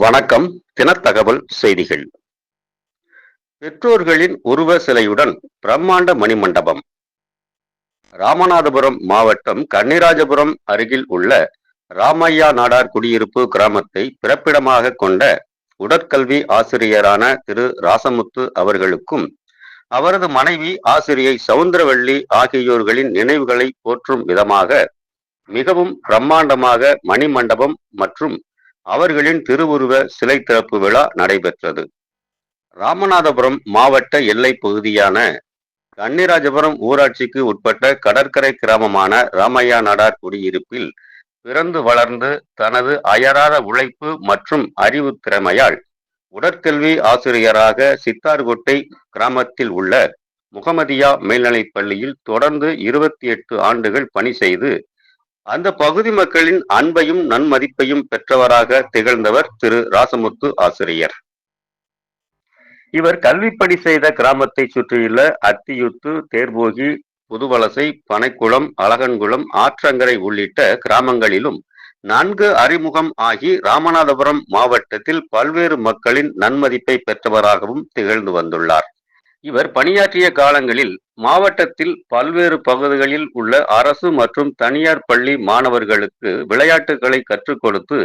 வணக்கம். தினத்தகவல் செய்திகள். பெற்றோர்களின் உருவ சிலையுடன் பிரம்மாண்ட மணிமண்டபம். ராமநாதபுரம் மாவட்டம் கன்னிராஜபுரம் அருகில் உள்ள ராமையா நாடார் குடியிருப்பு கிராமத்தை பிறப்பிடமாக கொண்ட உடற்கல்வி ஆசிரியரான திரு ராசமுத்து அவர்களுக்கும் அவரது மனைவி ஆசிரியை சவுந்தரவள்ளி ஆகியோர்களின் நினைவுகளை போற்றும் விதமாக மிகவும் பிரம்மாண்டமாக மணிமண்டபம் மற்றும் அவர்களின் திருவுருவ சிலை திறப்பு விழா நடைபெற்றது. ராமநாதபுரம் மாவட்ட எல்லை பகுதியான கன்னிராஜபுரம் ஊராட்சிக்கு உட்பட்ட கடற்கரை கிராமமான ராமையா நாடார் குடியிருப்பில் பிறந்து வளர்ந்து தனது அயராத உழைப்பு மற்றும் அறிவு திறமையால் உடற்கல்வி ஆசிரியராக சித்தார்கோட்டை கிராமத்தில் உள்ள முகமதியா மேல்நிலைப் பள்ளியில் தொடர்ந்து இருபத்தி எட்டு ஆண்டுகள் பணி செய்து அந்த பகுதி மக்களின் அன்பையும் நன்மதிப்பையும் பெற்றவராக திகழ்ந்தவர் திரு ராசமுத்து ஆசிரியர். இவர் கல்விப்படி செய்த கிராமத்தை சுற்றியுள்ள அத்தியுத்து தேர்போகி புதுவலசை பனைக்குளம் அழகன்குளம் ஆற்றங்கரை உள்ளிட்ட கிராமங்களிலும் நன்கு அறிமுகம் ஆகி ராமநாதபுரம் மாவட்டத்தில் பல்வேறு மக்களின் நன்மதிப்பை பெற்றவராகவும் திகழ்ந்து வந்துள்ளார். இவர் பணியாற்றிய காலங்களில் மாவட்டத்தில் பல்வேறு பகுதிகளில் உள்ள அரசு மற்றும் தனியார் பள்ளி மாணவர்களுக்கு விளையாட்டுகளை கற்றுக் கொடுத்து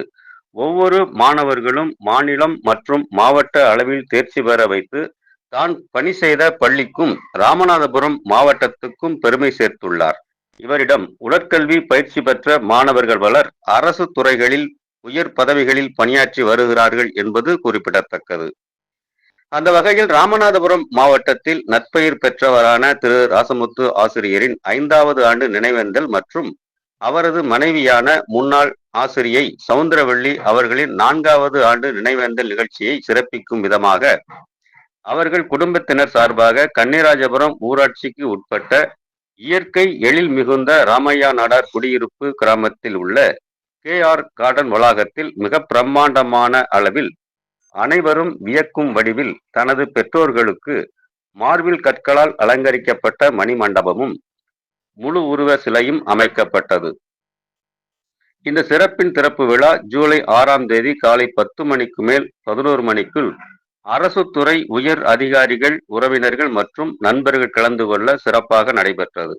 ஒவ்வொரு மாணவர்களும் மாநிலம் மற்றும் மாவட்ட அளவில் தேர்ச்சி பெற வைத்து தான் பணி செய்த பள்ளிக்கும் ராமநாதபுரம் மாவட்டத்துக்கும் பெருமை சேர்த்துள்ளார். இவரிடம் உடற்கல்வி பயிற்சி பெற்ற மாணவர்கள் பலர் அரசு துறைகளில் உயர் பதவிகளில் பணியாற்றி வருகிறார்கள் என்பது குறிப்பிடத்தக்கது. அந்த வகையில் ராமநாதபுரம் மாவட்டத்தில் நற்பெயர் பெற்றவரான திரு ராசமுத்து ஆசிரியரின் ஐந்தாவது ஆண்டு நினைவேந்தல் மற்றும் அவரது மனைவியான முன்னாள் ஆசிரியை சவுந்தரவள்ளி அவர்களின் நான்காவது ஆண்டு நினைவேந்தல் நிகழ்ச்சியை சிறப்பிக்கும் விதமாக அவர்கள் குடும்பத்தினர் சார்பாக கன்னிராஜபுரம் ஊராட்சிக்கு உட்பட்ட இயற்கை எழில் மிகுந்த ராமையா நாடார் குடியிருப்பு கிராமத்தில் உள்ள கே ஆர் கார்டன் வளாகத்தில் மிக பிரம்மாண்டமான அளவில் அனைவரும் வியக்கும் வடிவில் தனது பெற்றோர்களுக்கு மார்பில் கற்களால் அலங்கரிக்கப்பட்ட மணிமண்டபமும் முழு உருவ சிலையும் அமைக்கப்பட்டது. இந்த சிறப்பின் திறப்பு விழா ஜூலை ஆறாம் தேதி காலை பத்து மணிக்கு மேல் பதினோரு மணிக்குள் அரசு துறை உயர் அதிகாரிகள் உறவினர்கள் மற்றும் நண்பர்கள் கலந்து கொள்ள சிறப்பாக நடைபெற்றது.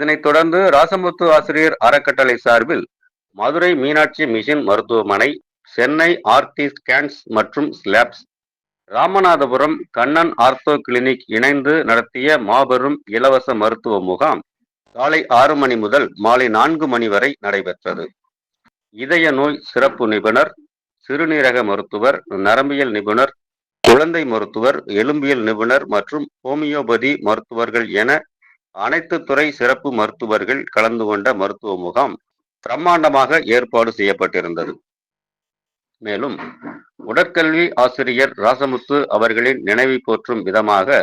இதனைத் தொடர்ந்து ராசமுத்து ஆசிரியர் அறக்கட்டளை சார்பில் மதுரை மீனாட்சி மிஷின் மருத்துவமனை சென்னை ஆர்டி ஸ்கேன்ஸ் மற்றும் labs Ramanathapuram Kannan ortho clinic இணைந்து நடத்திய மாபெரும் இலவச மருத்துவ முகாம் காலை ஆறு மணி முதல் மாலை நான்கு மணி வரை நடைபெற்றது. இதய நோய் சிறப்பு நிபுணர் சிறுநீரக மருத்துவர் நரம்பியல் நிபுணர் குழந்தை மருத்துவர் எலும்பியல் நிபுணர் மற்றும் ஹோமியோபதி மருத்துவர்கள் என அனைத்து துறை சிறப்பு மருத்துவர்கள் கலந்து கொண்ட மருத்துவ முகாம் பிரம்மாண்டமாக ஏற்பாடு செய்யப்பட்டிருந்தது. மேலும் உடற்கல்வி ஆசிரியர் ராசமுத்து அவர்களின் நினைவை போற்றும் விதமாக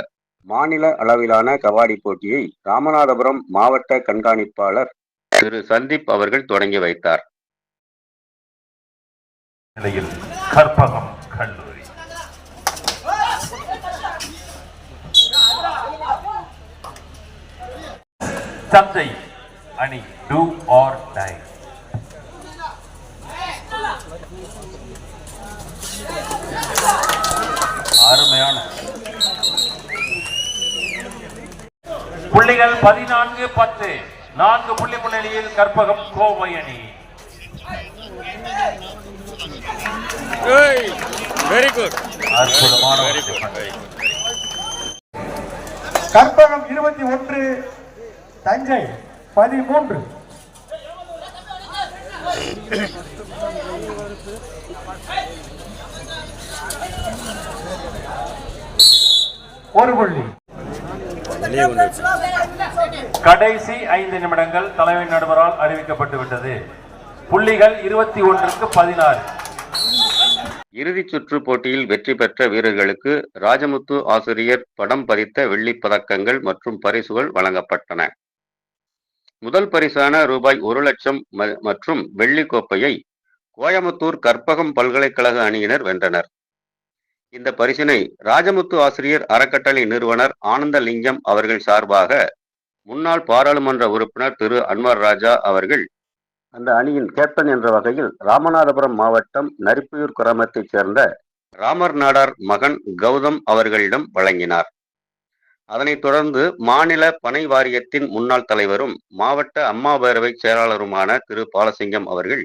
மாநில அளவிலான கபாடி போட்டியை ராமநாதபுரம் மாவட்ட கண்காணிப்பாளர் திரு சந்தீப் அவர்கள் தொடங்கி வைத்தார். நிலையில் கற்பகம் கல்லூரி தந்தை அணி டூ ஆர் டை அருமையான. புள்ளிகள் பதினான்கு பத்து. நான்கு புள்ளி முன்னிலையில் கற்பகம் கோவை அணி. வெரி குட் அற்புதமான. கற்பகம் இருபத்தி ஒன்று தஞ்சை பதிமூன்று. ஒரு புள்ளி. கடைசி ஐந்து நிமிடங்கள் தலைமை நடுவரால் அறிவிக்கப்பட்டு விட்டது. புள்ளிகள் இருபத்தி ஒன்றுக்கு பதினாறு. இறுதிச் சுற்று போட்டியில் வெற்றி பெற்ற வீரர்களுக்கு ராஜமுத்து ஆசிரியர் படம் பதித்த வெள்ளிப் பதக்கங்கள் மற்றும் பரிசுகள் வழங்கப்பட்டன. முதல் பரிசான ரூபாய் ஒரு லட்சம் ம- மற்றும் வெள்ளி கோப்பையை கோயமுத்தூர் கற்பகம் பல்கலைக்கழக அணியினர் வென்றனர். இந்த பரிசினை ராஜமுத்து ஆசிரியர் அறக்கட்டளை நிறுவனர் ஆனந்தலிங்கம் அவர்கள் சார்பாக முன்னாள் பாராளுமன்ற உறுப்பினர் திரு அன்வர் ராஜா அவர்கள் அந்த அணியின் கேப்டன் என்ற வகையில் ராமநாதபுரம் மாவட்டம் நரிப்பையூர் கிராமத்தைச் சேர்ந்த ராமர் நாடார் மகன் கௌதம் அவர்களிடம் வழங்கினார். அதனைத் தொடர்ந்து மாநில பனை வாரியத்தின் முன்னாள் தலைவரும் மாவட்ட அம்மா பேரவை செயலாளருமான திரு. பாலசிங்கம் அவர்கள்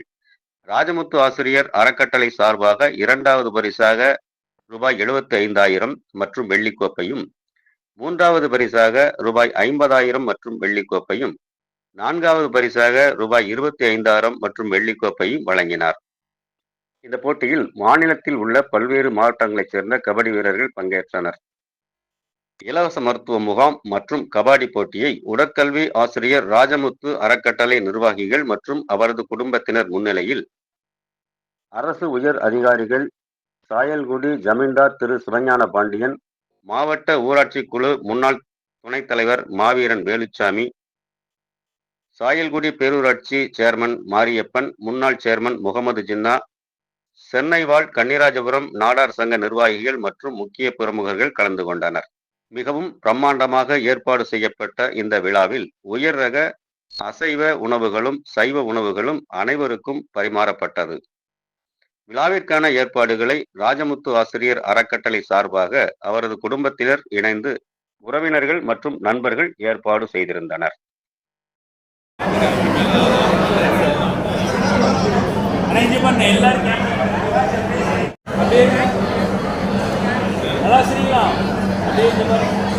ராஜமுத்து ஆசிரியர் அறக்கட்டளை சார்பாக இரண்டாவது பரிசாக ரூபாய் எழுபத்தி ஐந்தாயிரம் மற்றும் வெள்ளிக்கோப்பையும் மூன்றாவது பரிசாக ரூபாய் ஐம்பதாயிரம் மற்றும் வெள்ளிக்கோப்பையும் நான்காவது பரிசாக ரூபாய் இருபத்தி ஐந்தாயிரம் மற்றும் வெள்ளிக்கோப்பையும் வழங்கினார். இந்த போட்டியில் மாநிலத்தில் உள்ள பல்வேறு மாவட்டங்களைச் சேர்ந்த கபடி வீரர்கள் பங்கேற்றனர். இலவச மருத்துவ முகாம் மற்றும் கபாடி போட்டியை உடற்கல்வி ஆசிரியர் ராஜமுத்து அறக்கட்டளை நிர்வாகிகள் மற்றும் அவரது குடும்பத்தினர் முன்னிலையில் அரசு உயர் அதிகாரிகள் சாயல்குடி ஜமீன்தார் திரு சிவஞான பாண்டியன் மாவட்ட ஊராட்சி குழு முன்னாள் துணைத் தலைவர் மாவீரன் வேலுச்சாமி சாயல்குடி பேரூராட்சி சேர்மன் மாரியப்பன் முன்னாள் சேர்மன் முகமது ஜின்னா சென்னை வாழ் கன்னிராஜபுரம் நாடார் சங்க நிர்வாகிகள் மற்றும் முக்கிய பிரமுகர்கள் கலந்து கொண்டனர். மிகவும் பிரம்மாண்டமாக ஏற்பாடு செய்யப்பட்ட இந்த விழாவில் உயர் ரக அசைவ உணவுகளும் சைவ உணவுகளும் அனைவருக்கும் பரிமாறப்பட்டது. விழாவிற்கான ஏற்பாடுகளை ராஜமுத்து ஆசிரியர் அறக்கட்டளை சார்பாக அவரது குடும்பத்தினர் இணைந்து உறவினர்கள் மற்றும் நண்பர்கள் ஏற்பாடு செய்திருந்தனர். எல்லாரும் Beleza, agora.